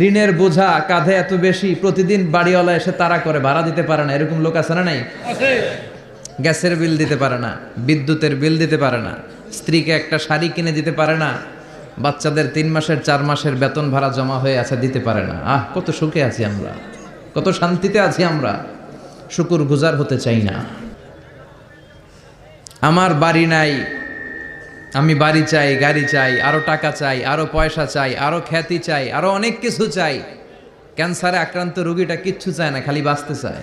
ঋণের বোঝা কাঁধে এত বেশি প্রতিদিন বাড়িওয়ালা এসে তারা করে ভাড়া দিতে পারে না। এরকম লোক আছে না নাই? গ্যাসের বিল দিতে পারে না বিদ্যুতের বিল দিতে পারে না স্ত্রীকে একটা শাড়ি কিনে দিতে পারে না বাচ্চাদের তিন মাসের চার মাসের বেতন ভাড়া জমা হয়ে আছে দিতে পারে না। আহ কত সুখে আছি আমরা কত শান্তিতে আছি আমরা শুকুর গুজার হতে চাই না। আমার বাড়ি নাই আমি বাড়ি চাই, গাড়ি চাই, আরও টাকা চাই, আরও পয়সা চাই, আরও খ্যাতি চাই, আরও অনেক কিছু চাই। ক্যান্সারে আক্রান্ত রুগীটা কিচ্ছু চায় না, খালি বাঁচতে চায়।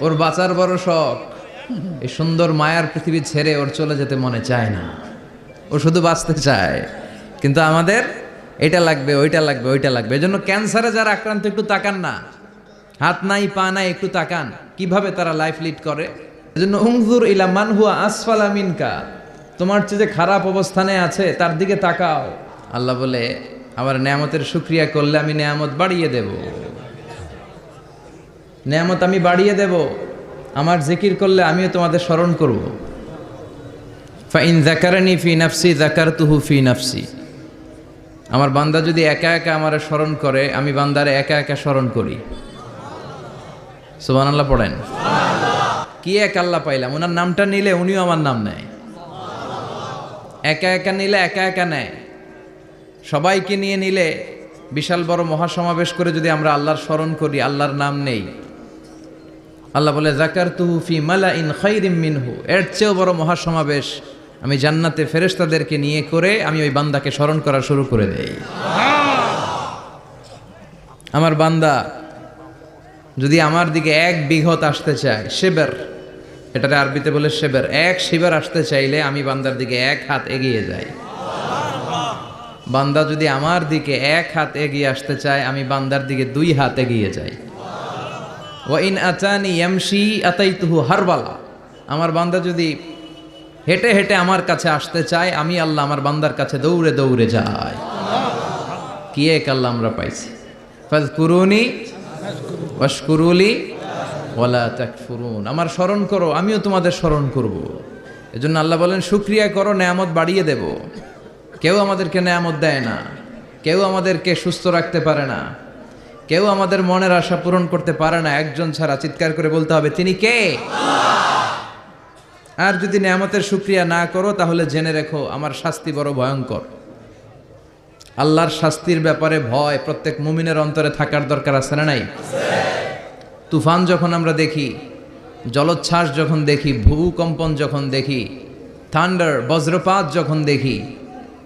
ওর বাঁচার বড় শখ। এই সুন্দর মায়ার পৃথিবী ছেড়ে ওর চলে যেতে মনে চায় না। ও শুধু বাঁচতে চায়। কিন্তু আমাদের এটা লাগবে, ওইটা লাগবে ওইটা লাগবে। এজন্য ক্যান্সারে যারা আক্রান্ত, একটু তাকান না। হাত নাই, পা নাই, একটু তাকান। কীভাবে তারা লাইফ লিড করে? এজন্য উংজুর ইলা মানহুয়া আসফালা মিনকা। তোমার চেয়ে যে খারাপ অবস্থানে আছে, তার দিকে তাকাও। আল্লাহ বলে, আমার নেয়ামতের শুক্রিয়া করলে আমি নেয়ামত বাড়িয়ে দেব। নেয়ামত আমি বাড়িয়ে দেব, আমার জিকির করলে আমিও তোমাদের স্মরণ করব। ফাইন জাকারানি ফি নাফসি জাকার তুহু ফি নাফসি। আমার বান্দা যদি একা একা আমার স্মরণ করে, আমি বান্দারে একা একা স্মরণ করি। সুবান আল্লাহ পড়েন। কি এক আল্লাহ পাইলাম, ওনার নামটা নিলে উনিও আমার নাম নেয়। একা একা নিলে একা একা নেয়। সবাইকে নিয়ে নিলে বিশাল বড় মহাসমাবেশ করে যদি আমরা আল্লাহর স্মরণ করি, আল্লাহর নাম নেই। আল্লাহ বলে জাকার তুহু ফি মালা ইন খৈরিম মিনহু। এর চেয়েও বড় মহাসমাবেশ আমি জান্নাতে ফেরেশতাদেরকে নিয়ে করে আমি ওই বান্দাকে স্মরণ করা শুরু করে দেই। আমার বান্দা, যদি আমার দিকে এক বিঘত আসতে চায় সেবের এটাতে আরবিতে বলে সেবের এক শিবের আসতে চাইলে আমি বান্দার দিকে এক হাত এগিয়ে যাই। বান্দা যদি আমার দিকে এক হাত এগিয়ে আসতে চায়, আমি বান্দার দিকে দুই হাত এগিয়ে যাই। ও ইন আচানি ইয়ামশি আতাইতুহু হারবালা। আমার বান্দা যদি হেঁটে হেঁটে আমার কাছে আসতে চায়, আমি আল্লাহ আমার বান্দার কাছে দৌড়ে দৌড়ে যাই। কি এক আল্লাহ আমরা পাইছি। ফাজ কুরুনি ওয়াশকুরুলি ওয়ালা তাকফুরুন। আমার স্মরণ করো, আমিও তোমাদের স্মরণ করব। এজন্য আল্লাহ বলেন, শুক্রিয়া করো, নেয়ামত বাড়িয়ে দেব। কেউ আমাদেরকে নেয়ামত দেয় না। কেউ আমাদেরকে সুস্থ রাখতে পারে না। কেউ আমাদের মনের আশা পূরণ করতে পারে না। একজন ছাড়া চিৎকার করে বলতে হবে, তিনি কে? আর যদি নেয়ামতের শুক্রিয়া না করো, তাহলে জেনে রেখো, আমার শাস্তি বড় ভয়ঙ্কর। আল্লাহর শাস্তির ব্যাপারে ভয় প্রত্যেক মুমিনের অন্তরে থাকার দরকার আছে না নাই? তুফান যখন আমরা দেখি জলোচ্ছ্বাস যখন দেখি ভূকম্পন যখন দেখি থান্ডার বজ্রপাত যখন দেখি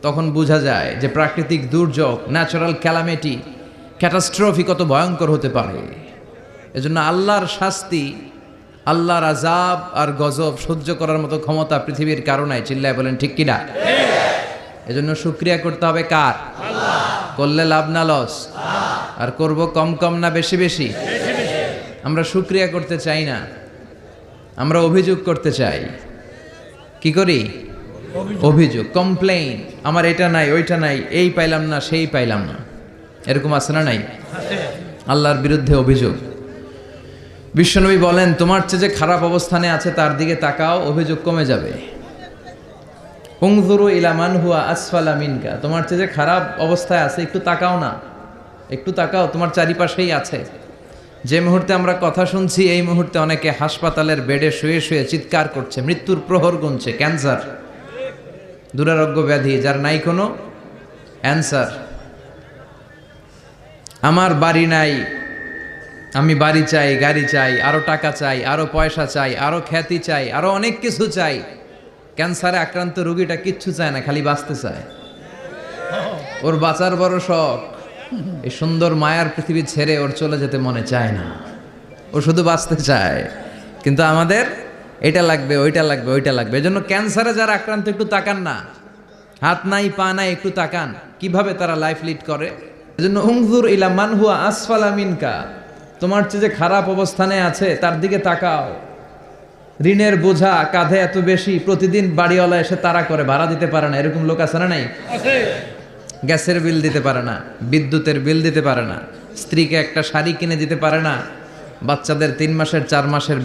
তখন বোঝা যায় যে প্রাকৃতিক দুর্যোগ ন্যাচারাল ক্যালামিটি ক্যাটাস্ট্রফি কত ভয়ঙ্কর হতে পারে। এজন্য আল্লাহর শাস্তি আল্লাহর আজাব আর গজব সহ্য করার মতো ক্ষমতা পৃথিবীর কারণে চিল্লায় বলেন ঠিক কিনা? এজন্য শুক্রিয়া করতে হবে কার? করলে লাভ না লস। আর করব কম কম না বেশি বেশি। আমরা শুক্রিয়া করতে চাই না। আমরা অভিযোগ করতে চাই। কি করি? অভিযোগ। কমপ্লেইন আমার এটা নাই ওইটা নাই এই পাইলাম না সেই পাইলাম না। এরকম আছে না নাই? আল্লাহর বিরুদ্ধে অভিযোগ। বিশ্বনবী বলেন তোমার চেয়ে যে খারাপ অবস্থানে আছে তার দিকে তাকাও অভিযোগ কমে যাবে। উংজুরু ইলামান হুয়া আসফালা মিনকা। তোমার চেয়ে যে খারাপ অবস্থায় আছে একটু তাকাও না। একটু তাকাও তোমার চারিপাশেই আছে। যে মুহূর্তে আমরা কথা শুনছি, এই মুহূর্তে অনেকে হাসপাতালের বেডে শুয়ে শুয়ে চিৎকার করছে, মৃত্যুর প্রহর গুনছে, ক্যান্সার, দুরারোগ্য ব্যাধি, যার নাই কোনো অ্যান্সার। আমার বাড়ি নাই, আমি বাড়ি চাই, গাড়ি চাই আরও টাকা চাই আরও পয়সা চাই আরও খ্যাতি চাই আরও অনেক কিছু চাই। ক্যান্সারে আক্রান্ত রুগীটা কিচ্ছু চায় না, খালি বাঁচতে চায়। ওর বাঁচার বড় শখ। এই সুন্দর মায়ার পৃথিবী ছেড়ে ওর চলে যেতে মনে চায় না। ও শুধু বাঁচতে চায়। কিন্তু আমাদের এটা লাগবে, ওইটা লাগবে ওইটা লাগবে। এজন্য ক্যান্সারে যারা আক্রান্ত, একটু তাকান না। হাত নাই, পা নাই, একটু তাকান। কীভাবে তারা লাইফ লিড করে? এজন্য উংজুর ইলা মান হুয়া আসফালা মিনকা। তোমার চেয়ে যে খারাপ অবস্থানে আছে, তার দিকে তাকাও। ঋণের বোঝা কাঁধে এত বেশি, প্রতিদিন বাড়িওয়ালা এসে তারা করে, ভাড়া দিতে পারে না। এরকম লোক আছে না নাই? গ্যাসের বিল দিতে পারে না, বিদ্যুতের বিল দিতে পারে না, স্ত্রীকে একটা শাড়ি কিনে দিতে পারে না, বাচ্চাদের তিন মাসের, চার মাসের